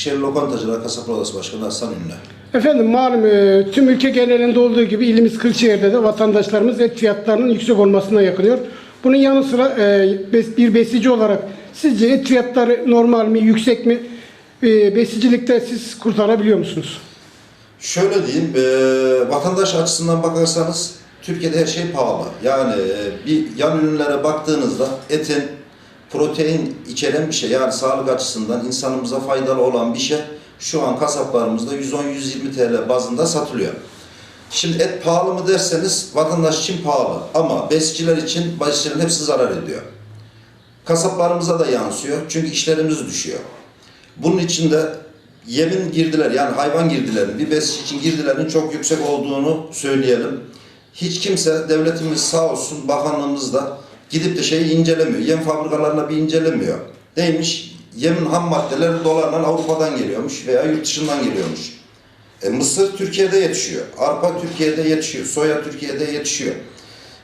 Kırşehir Lokantacılar Kasaplar Odası Başkanı Hasan Ünlü. Efendim malum e, tüm ülke genelinde olduğu gibi ilimiz Kırşehir'de de vatandaşlarımız et fiyatlarının yüksek olmasına yakınıyor. Bunun yanı sıra e, bir besici olarak sizce et fiyatları normal mi, yüksek mi? E, besicilikte siz kurtarabiliyor musunuz? Şöyle diyeyim, vatandaş açısından bakarsanız Türkiye'de her şey pahalı. Yani bir yan ürünlere baktığınızda etin protein içeren bir şey yani sağlık açısından insanımıza faydalı olan bir şey şu an kasaplarımızda 110-120 TL bazında satılıyor. Şimdi et pahalı mı derseniz vatandaş için pahalı ama besiciler için besicilerin hepsi zarar ediyor. Kasaplarımıza da yansıyor çünkü işlerimiz düşüyor. Bunun içinde yemin girdiler yani hayvan girdilerin bir besici için girdilerin çok yüksek olduğunu söyleyelim. Hiç kimse devletimiz sağ olsun bakanlığımız da gidip de şeyi incelemiyor. Yem fabrikalarına bir incelemiyor. Neymiş? Yemin ham maddeleri dolarla Avrupa'dan geliyormuş veya yurt dışından geliyormuş. E, mısır Türkiye'de yetişiyor. Arpa Türkiye'de yetişiyor. Soya Türkiye'de yetişiyor.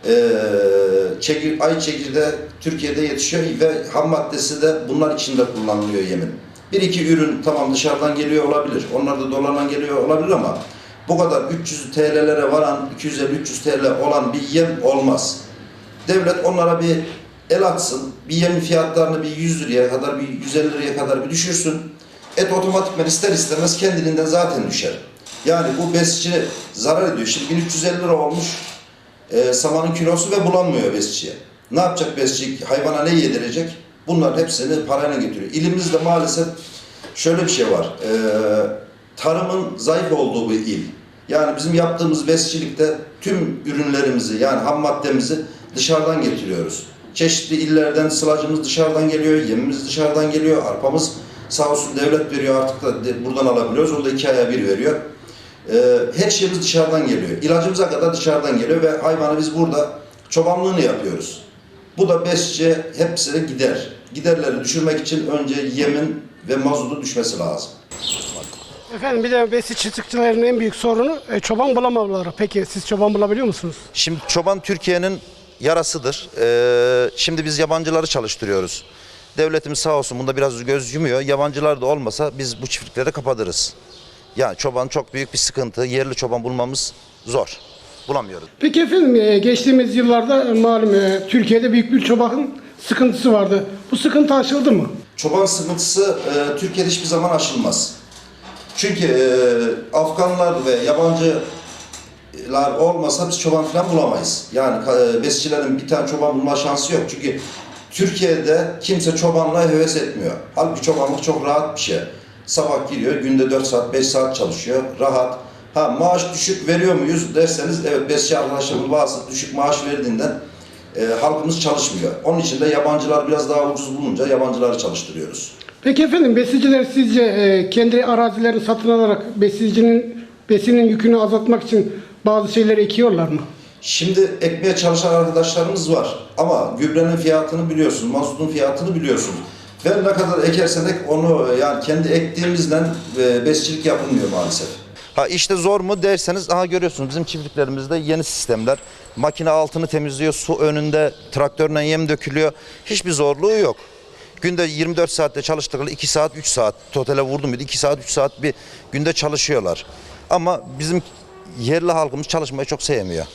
E, çekir, ay çekirdeği Türkiye'de yetişiyor ve ham maddesi de bunlar içinde kullanılıyor yemin. Bir iki ürün tamam dışarıdan geliyor olabilir. Onlar da dolarla geliyor olabilir ama bu kadar 300 TL'lere varan 250-300 TL olan bir yem olmaz. Devlet onlara bir el atsın. Bir yemin fiyatlarını bir 100 liraya kadar, bir 150 liraya kadar bir düşürsün. Et otomatikman ister istemez kendiliğinden zaten düşer. Yani bu besici zarar ediyor. Şimdi 1350 lira olmuş e, samanın kilosu ve bulanmıyor besiciye. Ne yapacak besici? Hayvana ne yedirecek? Bunların hepsini parayla getiriyor. İlimizde maalesef şöyle bir şey var. E, tarımın zayıf olduğu bir il. Yani bizim yaptığımız besicilikte tüm ürünlerimizi yani ham maddemizi dışarıdan getiriyoruz. Çeşitli illerden sılacımız dışarıdan geliyor, yemimiz dışarıdan geliyor, arpamız sağ olsun devlet veriyor artık da buradan alabiliyoruz. O da iki aya bir veriyor. Ee, her şeyimiz dışarıdan geliyor. İlacımıza kadar dışarıdan geliyor ve hayvanı biz burada çobanlığını yapıyoruz. Bu da besçe hepsine gider. Giderleri düşürmek için önce yemin ve mazotu düşmesi lazım. Efendim bir de besici çiftçilerin en büyük sorunu e, çoban bulamamaları. Peki siz çoban bulabiliyor musunuz? Şimdi çoban Türkiye'nin yarasıdır. Ee, şimdi biz yabancıları çalıştırıyoruz. Devletimiz sağ olsun bunda biraz göz yumuyor. Yabancılar da olmasa biz bu çiftlikleri kapatırız. Yani çoban çok büyük bir sıkıntı. Yerli çoban bulmamız zor. Bulamıyoruz. Peki efendim e, geçtiğimiz yıllarda e, malum e, Türkiye'de büyük bir çoban sıkıntısı vardı. Bu sıkıntı aşıldı mı? Çoban sıkıntısı e, Türkiye'de hiçbir zaman aşılmaz. Çünkü e, Afganlar ve yabancılar olmasa biz çoban falan bulamayız. Yani e, besicilerin bir tane çoban bulma şansı yok. Çünkü Türkiye'de kimse çobanla heves etmiyor. Halbuki çobanlık çok rahat bir şey. Sabah giriyor, günde 4 saat, 5 saat çalışıyor, rahat. Ha maaş düşük veriyor muyuz derseniz evet besici arkadaşlarımız bazı düşük maaş verdiğinden e, halkımız çalışmıyor. Onun için de yabancılar biraz daha ucuz bulunca yabancıları çalıştırıyoruz. Peki efendim besiciler sizce e, kendi arazilerini satın alarak besicinin besinin yükünü azaltmak için bazı şeyleri ekiyorlar mı? Şimdi ekmeye çalışan arkadaşlarımız var ama gübrenin fiyatını biliyorsun, mazotun fiyatını biliyorsun. Ve ne kadar ekersen ek onu e, yani kendi ektiğimizden e, besicilik yapılmıyor maalesef. Ha işte zor mu derseniz aha görüyorsunuz bizim çiftliklerimizde yeni sistemler. Makine altını temizliyor, su önünde traktörle yem dökülüyor. Hiçbir zorluğu yok. Günde 24 saatte çalıştıkları 2 saat 3 saat totale vurdum bir 2 saat 3 saat bir günde çalışıyorlar. Ama bizim yerli halkımız çalışmayı çok sevmiyor.